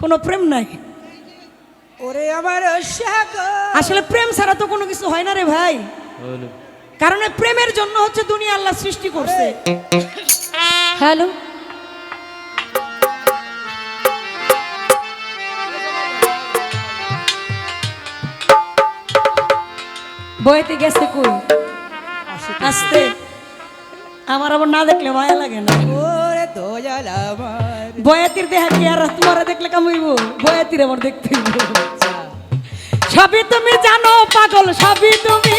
কোনো প্রেম নাই। ওরে আমার আসলে প্রেম ছাড়া তো কোনো কিছু হয় না রে ভাই। কারণ প্রেমের জন্য হচ্ছে দুনিয়া আল্লাহ সৃষ্টি করছে। হ্যালো। বইতে গেছে কই? আসতে। আমার আবার না দেখলে মায়া লাগে না। ওরে দয়ালা বয়াতির দেহা কি আর তোমার দেখলে কামইব? বয়াতির আমার দেখতে আচ্ছা। সবই তুমি জানো পাগল সবই তুমি